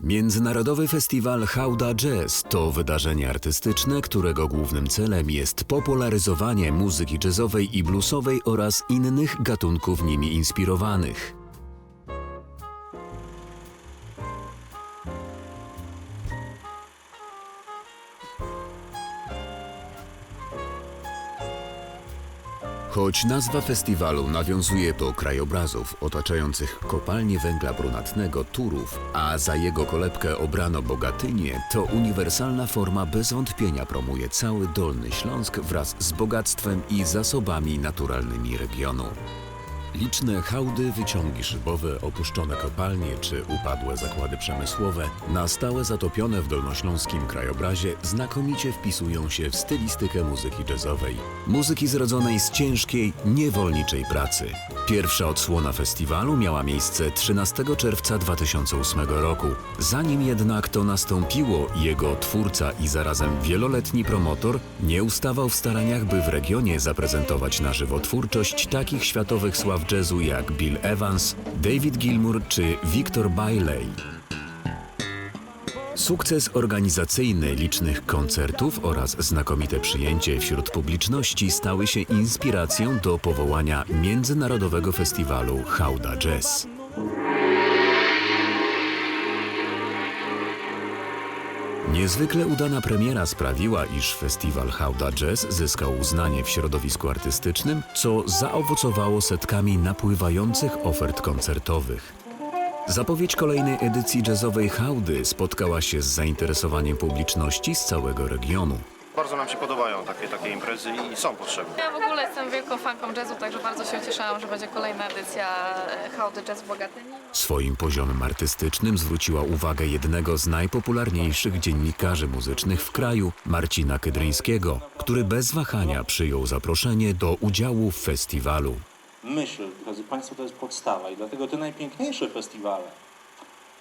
Międzynarodowy Festiwal Hauda Jazz to wydarzenie artystyczne, którego głównym celem jest popularyzowanie muzyki jazzowej i bluesowej oraz innych gatunków nimi inspirowanych. Choć nazwa festiwalu nawiązuje do krajobrazów otaczających kopalnie węgla brunatnego Turów, a za jego kolebkę obrano Bogatynię, to uniwersalna forma bez wątpienia promuje cały Dolny Śląsk wraz z bogactwem i zasobami naturalnymi regionu. Liczne hałdy, wyciągi szybowe, opuszczone kopalnie czy upadłe zakłady przemysłowe, na stałe zatopione w dolnośląskim krajobrazie, znakomicie wpisują się w stylistykę muzyki jazzowej. Muzyki zrodzonej z ciężkiej, niewolniczej pracy. Pierwsza odsłona festiwalu miała miejsce 13 czerwca 2008 roku. Zanim jednak to nastąpiło, jego twórca i zarazem wieloletni promotor nie ustawał w staraniach, by w regionie zaprezentować na żywo twórczość takich światowych sław jazzu jak Bill Evans, David Gilmour czy Victor Bailey. Sukces organizacyjny licznych koncertów oraz znakomite przyjęcie wśród publiczności stały się inspiracją do powołania Międzynarodowego Festiwalu Hauda Jazz. Niezwykle udana premiera sprawiła, iż festiwal Hauda Jazz zyskał uznanie w środowisku artystycznym, co zaowocowało setkami napływających ofert koncertowych. Zapowiedź kolejnej edycji jazzowej Haudy spotkała się z zainteresowaniem publiczności z całego regionu. Bardzo nam się podobają takie, takie imprezy i są potrzebne. Ja w ogóle jestem wielką fanką jazzu, także bardzo się cieszyłam, że będzie kolejna edycja e, Hałdy Jazz w Bogatyni. Swoim poziomem artystycznym zwróciła uwagę jednego z najpopularniejszych dziennikarzy muzycznych w kraju, Marcina Kydryńskiego, który bez wahania przyjął zaproszenie do udziału w festiwalu. Myśl, drodzy Państwo, to jest podstawa i dlatego te najpiękniejsze festiwale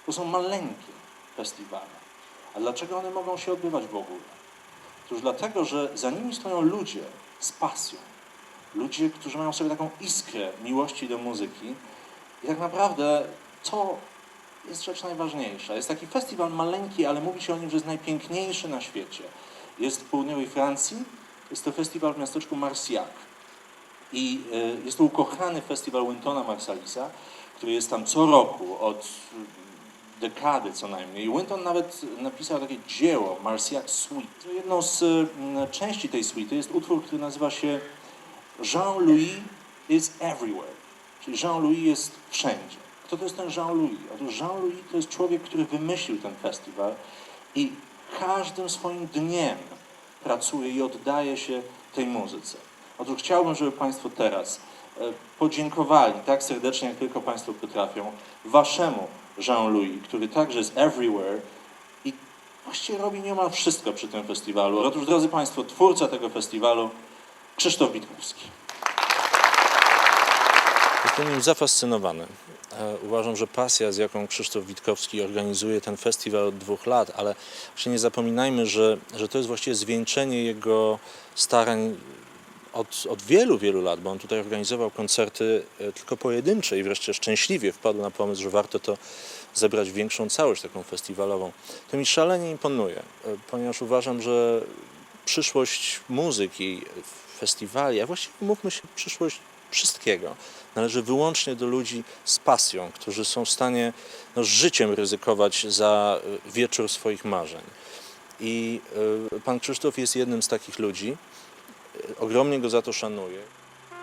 to są maleńkie festiwale. A dlaczego one mogą się odbywać w ogóle? Otóż dlatego, że za nimi stoją ludzie z pasją. Ludzie, którzy mają sobie taką iskrę miłości do muzyki. I tak naprawdę to jest rzecz najważniejsza. Jest taki festiwal maleńki, ale mówi się o nim, że jest najpiękniejszy na świecie. Jest w południowej Francji. Jest to festiwal w miasteczku Marciac. I y, jest to ukochany festiwal Wintona Marsalisa, który jest tam co roku od dekady co najmniej. Winton nawet napisał takie dzieło, Marciac Suite. Jedną z y, części tej suity jest utwór, który nazywa się Jean-Louis is everywhere. Czyli Jean-Louis jest wszędzie. Kto to jest ten Jean-Louis? Otóż Jean-Louis to jest człowiek, który wymyślił ten festiwal i każdym swoim dniem pracuje i oddaje się tej muzyce. Otóż chciałbym, żeby Państwo teraz e, podziękowali tak serdecznie, jak tylko Państwo potrafią, Waszemu Jean-Louis, który także jest everywhere i właściwie robi niemal wszystko przy tym festiwalu. Otóż, drodzy Państwo, twórca tego festiwalu, Krzysztof Witkowski. Jestem nim zafascynowany. E, Uważam, że pasja, z jaką Krzysztof Witkowski organizuje ten festiwal od dwóch lat, ale właśnie nie zapominajmy, że, że to jest właściwie zwieńczenie jego starań od, od wielu, wielu lat, bo on tutaj organizował koncerty e, tylko pojedyncze i wreszcie szczęśliwie wpadł na pomysł, że warto to zebrać w większą całość taką festiwalową. To mi szalenie imponuje, e, ponieważ uważam, że przyszłość muzyki, festiwali, a właściwie mówmy się, przyszłość wszystkiego należy wyłącznie do ludzi z pasją, którzy są w stanie no, życiem ryzykować za y, wieczór swoich marzeń. I pan Krzysztof jest jednym z takich ludzi. Y, Ogromnie go za to szanuję.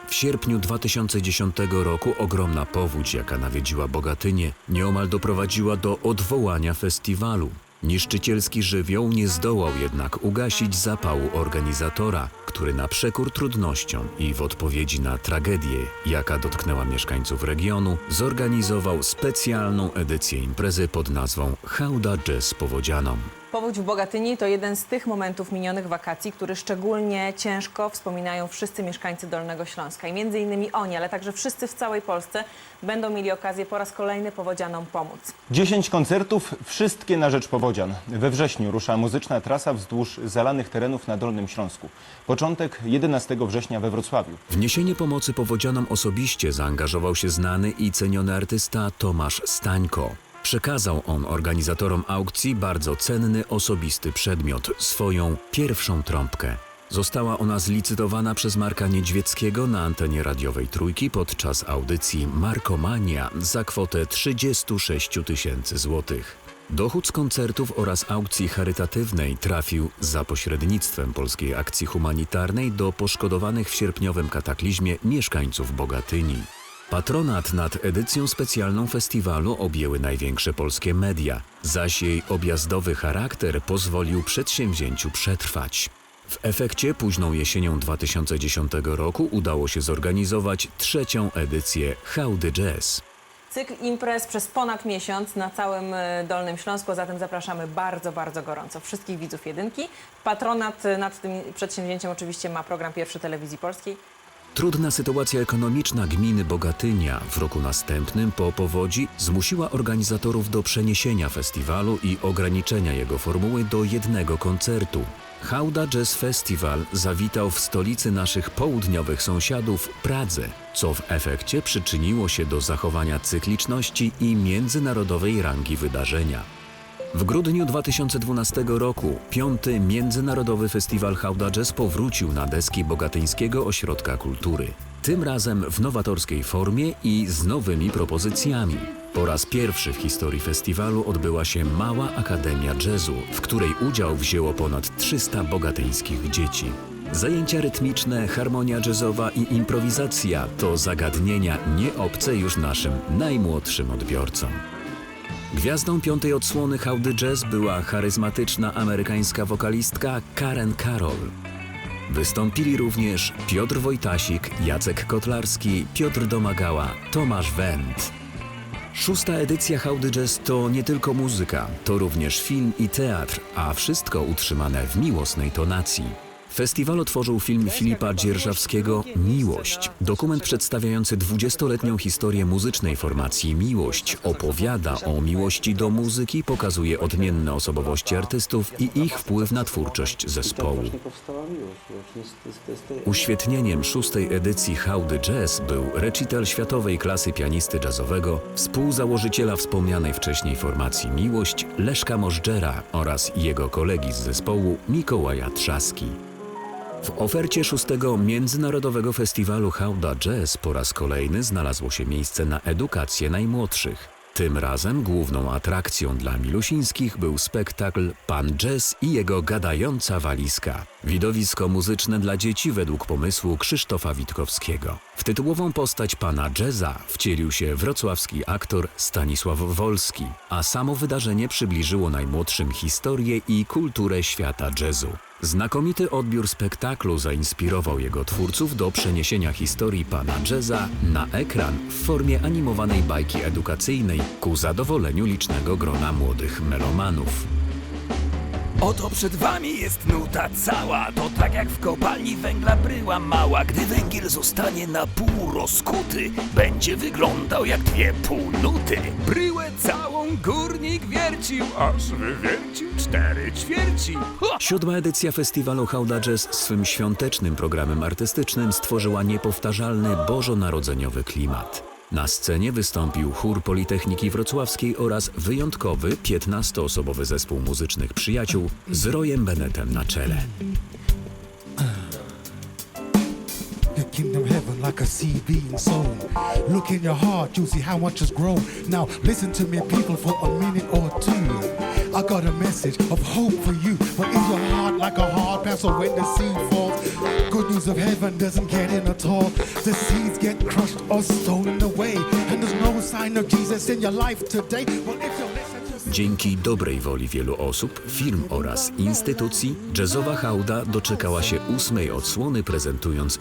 W sierpniu 2010 roku ogromna powódź, jaka nawiedziła Bogatynię, nieomal doprowadziła do odwołania festiwalu. Niszczycielski żywioł nie zdołał jednak ugasić zapału organizatora, który na przekór trudnościom i w odpowiedzi na tragedię, jaka dotknęła mieszkańców regionu, zorganizował specjalną edycję imprezy pod nazwą Hauda Jazz Powodzianom. Powódź w Bogatyni to jeden z tych momentów minionych wakacji, który szczególnie ciężko wspominają wszyscy mieszkańcy Dolnego Śląska. I między innymi oni, ale także wszyscy w całej Polsce będą mieli okazję po raz kolejny powodzianom pomóc. 10 koncertów, wszystkie na rzecz powodzian. We wrześniu rusza muzyczna trasa wzdłuż zalanych terenów na Dolnym Śląsku. Początek 11 września we Wrocławiu. W niesienie pomocy powodzianom osobiście zaangażował się znany i ceniony artysta Tomasz Stańko. Przekazał on organizatorom aukcji bardzo cenny osobisty przedmiot swoją pierwszą trąbkę. Została ona zlicytowana przez Marka Niedźwieckiego na antenie radiowej Trójki podczas audycji Markomania za kwotę 36 tysięcy złotych. Dochód z koncertów oraz aukcji charytatywnej trafił za pośrednictwem Polskiej Akcji Humanitarnej do poszkodowanych w sierpniowym kataklizmie mieszkańców Bogatyni. Patronat nad edycją specjalną festiwalu objęły największe polskie media, zaś jej objazdowy charakter pozwolił przedsięwzięciu przetrwać. W efekcie późną jesienią 2010 roku udało się zorganizować trzecią edycję Howdy Jazz. Cykl imprez przez ponad miesiąc na całym e, Dolnym Śląsku, zatem zapraszamy bardzo, bardzo gorąco wszystkich widzów jedynki. Patronat nad tym przedsięwzięciem oczywiście ma program Pierwszy Telewizji Polskiej. Trudna sytuacja ekonomiczna gminy Bogatynia w roku następnym po powodzi zmusiła organizatorów do przeniesienia festiwalu i ograniczenia jego formuły do jednego koncertu. Hauda Jazz Festival zawitał w stolicy naszych południowych sąsiadów Pradze, co w efekcie przyczyniło się do zachowania cykliczności i międzynarodowej rangi wydarzenia. W grudniu 2012 roku piąty Międzynarodowy Festiwal Hauda Jazz powrócił na deski Bogatyńskiego Ośrodka Kultury. Tym razem w nowatorskiej formie i z nowymi propozycjami. Po raz pierwszy w historii festiwalu odbyła się Mała Akademia Jazzu, w której udział wzięło ponad 300 bogatyńskich dzieci. Zajęcia rytmiczne, harmonia jazzowa i improwizacja to zagadnienia nieobce już naszym najmłodszym odbiorcom. Gwiazdą piątej odsłony Howdy Jazz była charyzmatyczna amerykańska wokalistka Karen Carroll. Wystąpili również Piotr Wojtasik, Jacek Kotlarski, Piotr Domagała, Tomasz Wendt. Szósta edycja Howdy Jazz to nie tylko muzyka, to również film i teatr, a wszystko utrzymane w miłosnej tonacji. Festiwal otworzył film Filipa Dzierżawskiego Miłość. Dokument przedstawiający 20-letnią historię muzycznej formacji Miłość opowiada o miłości do muzyki, pokazuje odmienne osobowości artystów i ich wpływ na twórczość zespołu. Uświetnieniem szóstej edycji Howdy Jazz był recital światowej klasy pianisty jazzowego, współzałożyciela wspomnianej wcześniej formacji Miłość, Leszka Możdżera oraz jego kolegi z zespołu Mikołaja Trzaski. W ofercie szóstego Międzynarodowego Festiwalu Hauda Jazz po raz kolejny znalazło się miejsce na edukację najmłodszych. Tym razem główną atrakcją dla milusińskich był spektakl Pan Jazz i jego gadająca walizka. Widowisko muzyczne dla dzieci według pomysłu Krzysztofa Witkowskiego. W tytułową postać pana jazza wcielił się wrocławski aktor Stanisław Wolski, a samo wydarzenie przybliżyło najmłodszym historię i kulturę świata jazzu. Znakomity odbiór spektaklu zainspirował jego twórców do przeniesienia historii pana jazza na ekran w formie animowanej bajki edukacyjnej ku zadowoleniu licznego grona młodych melomanów. Oto przed wami jest nuta cała To tak jak w kopalni węgla bryła mała Gdy węgiel zostanie na pół rozkuty Będzie wyglądał jak dwie półnuty Bryłę całą górnik wiercił Aż wywiercił cztery ćwierci ha! Siódma edycja festiwalu Hauda Jazz swym świątecznym programem artystycznym stworzyła niepowtarzalny bożonarodzeniowy klimat. Na scenie wystąpił chór Politechniki Wrocławskiej oraz wyjątkowy 15-osobowy zespół muzycznych przyjaciół z Rojem Benetem na czele. Your kingdom heaven like a seed being sown. Look in your heart, you'll see how much has grown. Now listen to me, people, for a minute or two. I got a message of hope for you. But in your heart, like a hard pencil when the seed falls, good news of heaven doesn't get in at all. The seeds get crushed or stolen away, and there's no sign of Jesus in your life today. Well, Dzięki dobrej woli wielu osób, firm oraz instytucji, jazzowa hałda doczekała się ósmej odsłony, prezentując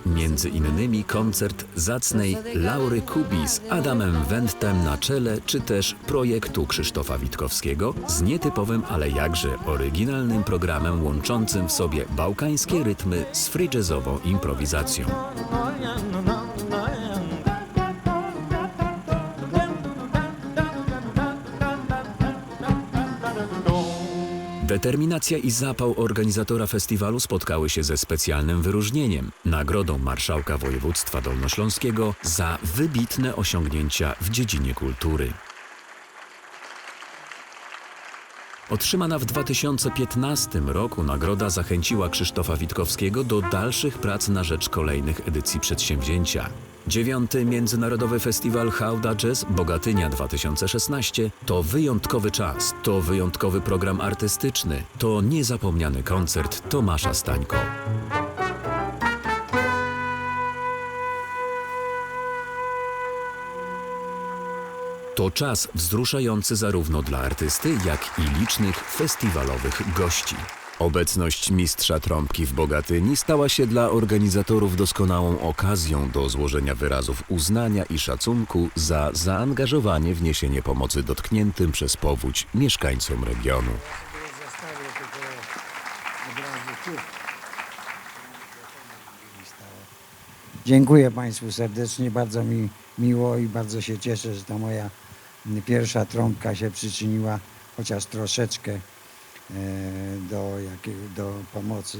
innymi koncert zacnej Laury Kubi z Adamem Wendtem na czele, czy też projektu Krzysztofa Witkowskiego z nietypowym, ale jakże oryginalnym programem łączącym w sobie bałkańskie rytmy z free jazzową improwizacją. Determinacja i zapał organizatora festiwalu spotkały się ze specjalnym wyróżnieniem nagrodą Marszałka Województwa Dolnośląskiego za wybitne osiągnięcia w dziedzinie kultury. Otrzymana w 2015 roku nagroda zachęciła Krzysztofa Witkowskiego do dalszych prac na rzecz kolejnych edycji przedsięwzięcia. Dziewiąty Międzynarodowy Festiwal Hauda Jazz Bogatynia 2016 to wyjątkowy czas, to wyjątkowy program artystyczny, to niezapomniany koncert Tomasza Stańko. To czas wzruszający zarówno dla artysty, jak i licznych festiwalowych gości. Obecność mistrza trąbki w Bogatyni stała się dla organizatorów doskonałą okazją do złożenia wyrazów uznania i szacunku za zaangażowanie w niesienie pomocy dotkniętym przez powódź mieszkańcom regionu. Dziękuję Państwu serdecznie, bardzo mi miło i bardzo się cieszę, że ta moja pierwsza trąbka się przyczyniła chociaż troszeczkę e, do, do pomocy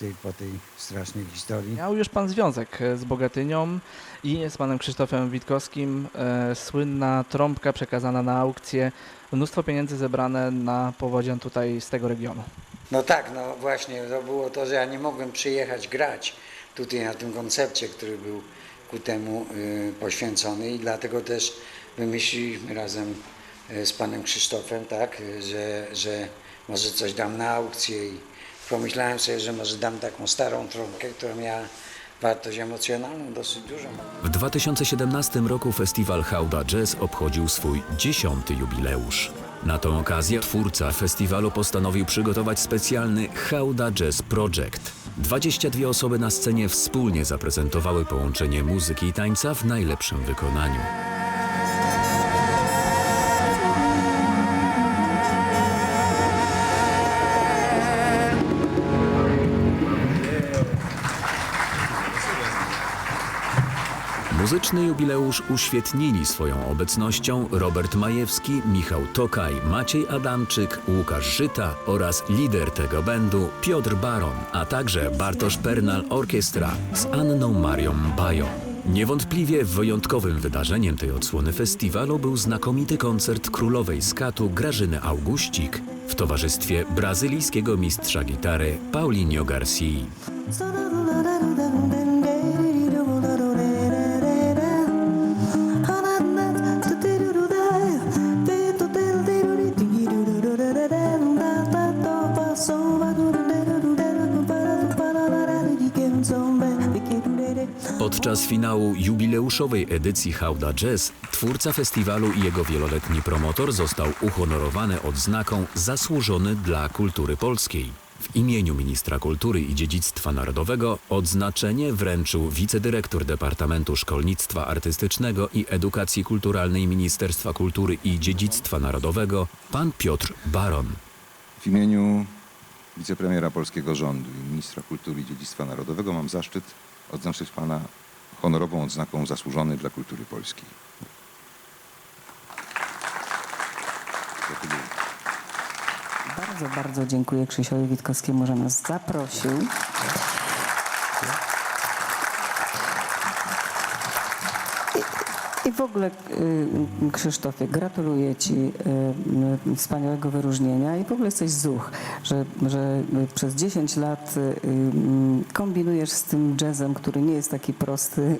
tej, po tej strasznej historii. Miał już pan związek e, z Bogatynią i z panem Krzysztofem Witkowskim. E, słynna trąbka przekazana na aukcję, mnóstwo pieniędzy zebrane na powodzian tutaj z tego regionu. No tak, no właśnie, to było to, że ja nie mogłem przyjechać grać tutaj na tym koncercie, który był ku temu poświęcony i dlatego też wymyśliliśmy razem y, z panem Krzysztofem, tak, y, że, że może coś dam na aukcję i pomyślałem sobie, że może dam taką starą trąbkę, która miała wartość emocjonalną dosyć dużą. W 2017 roku festiwal Hauda Jazz obchodził swój dziesiąty jubileusz. Na tą okazję twórca festiwalu postanowił przygotować specjalny Hauda Jazz Project. 22 osoby na scenie wspólnie zaprezentowały połączenie muzyki i tańca w najlepszym wykonaniu. Muzyczny jubileusz uświetnili swoją obecnością Robert Majewski, Michał Tokaj, Maciej Adamczyk, Łukasz Żyta oraz lider tego będu Piotr Baron, a także Bartosz Pernal Orkiestra z Anną Marią Bają. Niewątpliwie wyjątkowym wydarzeniem tej odsłony festiwalu był znakomity koncert królowej skatu Grażyny Auguścik w towarzystwie brazylijskiego mistrza gitary Paulinho Garcia. Finału jubileuszowej edycji Hauda Jazz twórca festiwalu i jego wieloletni promotor został uhonorowany odznaką Zasłużony dla kultury polskiej. W imieniu ministra kultury i dziedzictwa narodowego odznaczenie wręczył wicedyrektor Departamentu Szkolnictwa Artystycznego i Edukacji Kulturalnej Ministerstwa Kultury i Dziedzictwa Narodowego pan Piotr Baron. W imieniu wicepremiera polskiego rządu i ministra kultury i dziedzictwa narodowego mam zaszczyt odznaczyć pana honorową odznaką zasłużony dla kultury polskiej. Gratuluję. Bardzo, bardzo dziękuję Krzysiowi Witkowskiemu, że nas zaprosił. W ogóle y, Krzysztofie, gratuluję Ci y, wspaniałego wyróżnienia i w ogóle jesteś zuch, że, że przez 10 lat y, kombinujesz z tym jazzem, który nie jest taki prosty,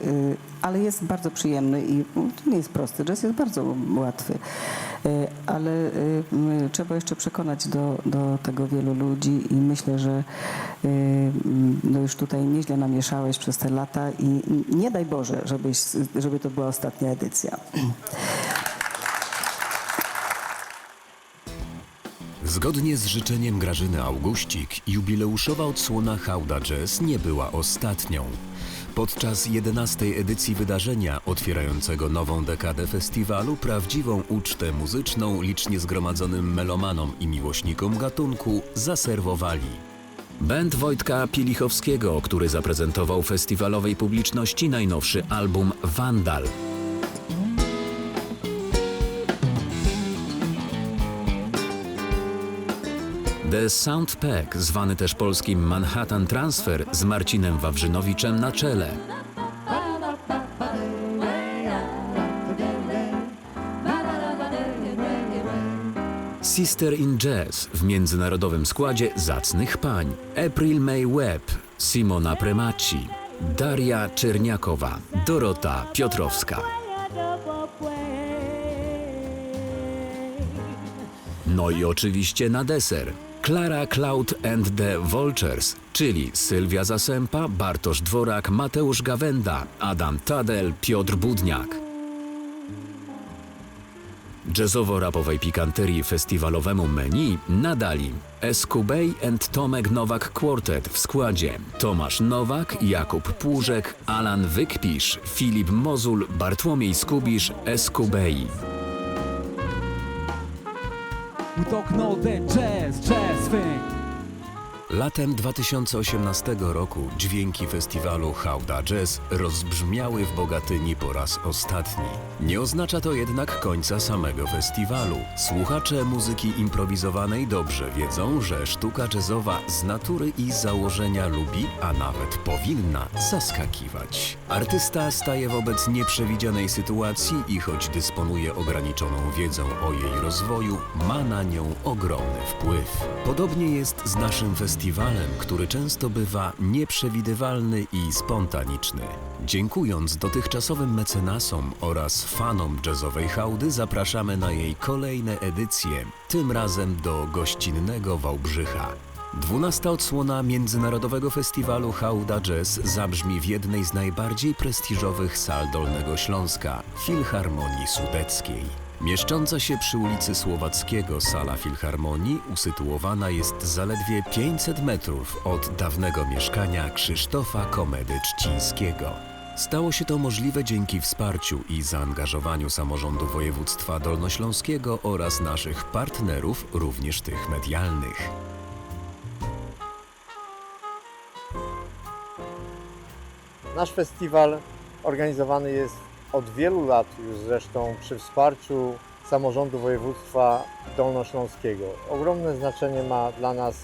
ale jest bardzo przyjemny i no, nie jest prosty, jazz jest bardzo łatwy. Ale trzeba jeszcze przekonać do, do tego wielu ludzi i myślę, że no już tutaj nieźle namieszałeś przez te lata i nie daj Boże, żebyś, żeby to była ostatnia edycja. Zgodnie z życzeniem Grażyny Auguścik, jubileuszowa odsłona Hauda Jazz nie była ostatnią. Podczas 11. edycji wydarzenia otwierającego nową dekadę festiwalu prawdziwą ucztę muzyczną licznie zgromadzonym melomanom i miłośnikom gatunku zaserwowali. Band Wojtka Pielichowskiego, który zaprezentował festiwalowej publiczności najnowszy album Vandal. The Sound Pack, zwany też polskim Manhattan Transfer z Marcinem Wawrzynowiczem na czele. Sister in Jazz w międzynarodowym składzie zacnych pań. April May Webb, Simona Premaci, Daria Czerniakowa, Dorota Piotrowska. No i oczywiście na deser. Clara Cloud and the Vultures, czyli Sylwia Zasępa, Bartosz Dworak, Mateusz Gawenda, Adam Tadel, Piotr Budniak. Jazzowo-rapowej pikanterii festiwalowemu menu nadali Eskubej and Tomek Nowak Quartet w składzie Tomasz Nowak, Jakub Płużek, Alan Wykpisz, Filip Mozul, Bartłomiej Skubisz, Eskubei. We talking all that jazz, jazz. Latem 2018 roku dźwięki festiwalu Hauda Jazz rozbrzmiały w Bogatyni po raz ostatni. Nie oznacza to jednak końca samego festiwalu. Słuchacze muzyki improwizowanej dobrze wiedzą, że sztuka jazzowa z natury i założenia lubi, a nawet powinna zaskakiwać. Artysta staje wobec nieprzewidzianej sytuacji i choć dysponuje ograniczoną wiedzą o jej rozwoju, ma na nią ogromny wpływ. Podobnie jest z naszym festiwalem, który często bywa nieprzewidywalny i spontaniczny. Dziękując dotychczasowym mecenasom oraz fanom jazzowej hałdy, zapraszamy na jej kolejne edycje, tym razem do gościnnego Wałbrzycha. Dwunasta odsłona Międzynarodowego Festiwalu Hauda Jazz zabrzmi w jednej z najbardziej prestiżowych sal Dolnego Śląska Filharmonii Sudeckiej. Mieszcząca się przy ulicy Słowackiego sala Filharmonii usytuowana jest zaledwie 500 metrów od dawnego mieszkania Krzysztofa Komedy Czcińskiego. Stało się to możliwe dzięki wsparciu i zaangażowaniu samorządu województwa dolnośląskiego oraz naszych partnerów, również tych medialnych. Nasz festiwal organizowany jest od wielu lat już zresztą przy wsparciu samorządu województwa dolnośląskiego. Ogromne znaczenie ma dla nas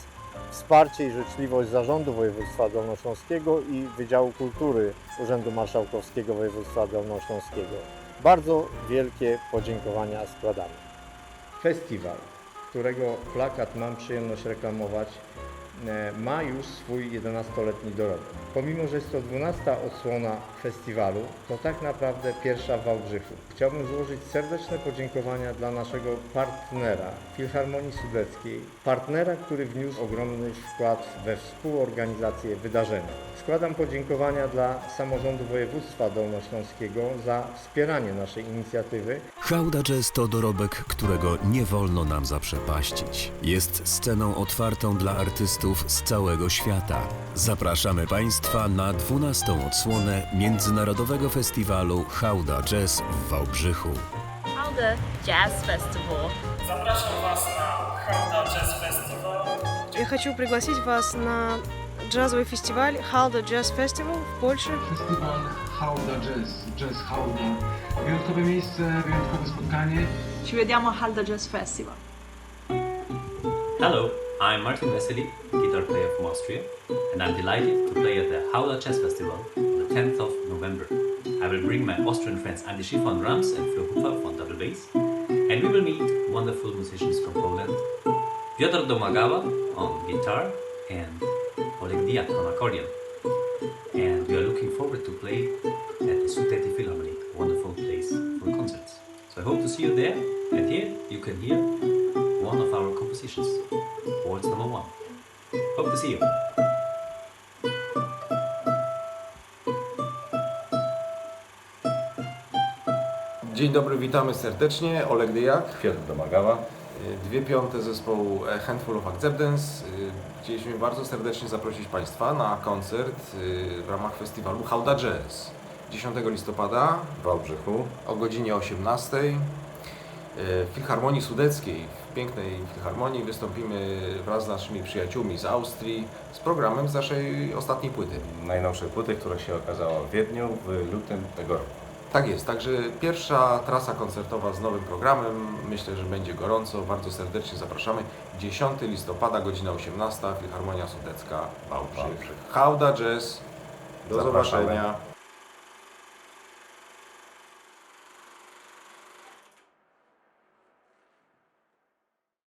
wsparcie i życzliwość zarządu województwa dolnośląskiego i Wydziału Kultury Urzędu Marszałkowskiego Województwa Dolnośląskiego. Bardzo wielkie podziękowania składamy. Festiwal, którego plakat mam przyjemność reklamować, e, ma już swój 11-letni dorobek. Pomimo, że jest to 12 odsłona festiwalu, to tak naprawdę pierwsza w Wałbrzychu. Chciałbym złożyć serdeczne podziękowania dla naszego partnera Filharmonii Sudeckiej, partnera, który wniósł ogromny wkład we współorganizację wydarzenia. Składam podziękowania dla samorządu województwa dolnośląskiego za wspieranie naszej inicjatywy Hauda Jazz to dorobek, którego nie wolno nam zaprzepaścić. Jest sceną otwartą dla artystów z całego świata. Zapraszamy Państwa na 12. odsłonę Międzynarodowego Festiwalu Hauda Jazz w Wałbrzychu. Hauda Jazz Festival. Zapraszam Was na Hauda Jazz Festival. Я хочу пригласить вас на джазовый фестиваль Halda Jazz Festival в Польше. Festiwal Hauda Jazz, Jazz Hauda. Wyjątkowe miejsce, wyjątkowe spotkanie. Ci vediamo a Halda Jazz Festival. Hello, I'm Martin Vesely, guitar player from Austria, and I'm delighted to play at the Hauda Jazz Festival on the 10th of November. I will bring my Austrian friends Andy Schiffer on drums and Flo Hufer on double bass, and we will meet wonderful musicians from Poland, Piotr Domagawa on guitar and Oleg Diak on accordion. And we are looking forward to play at the Sudeti Philharmonic, a wonderful place for concerts. So I hope to see you there, and here you can hear one of our compositions, Waltz number one. Hope to see you. Dzień dobry, witamy serdecznie. Oleg Dyjak. Piotr Domagała. Dwie piąte zespołu A Handful of Acceptance. Chcieliśmy bardzo serdecznie zaprosić Państwa na koncert w ramach festiwalu Hauda Jazz. 10 listopada w Wałbrzychu o godzinie 18 w Filharmonii Sudeckiej, w pięknej Filharmonii wystąpimy wraz z naszymi przyjaciółmi z Austrii z programem z naszej ostatniej płyty. Najnowszej płyty, która się okazała w Wiedniu w lutym tego roku. Tak jest, także pierwsza trasa koncertowa z nowym programem. Myślę, że będzie gorąco. Bardzo serdecznie zapraszamy. 10 listopada, godzina 18, Filharmonia Sudecka, Wałbrzych. Hauda Jazz. Do Zapraszamy. zobaczenia.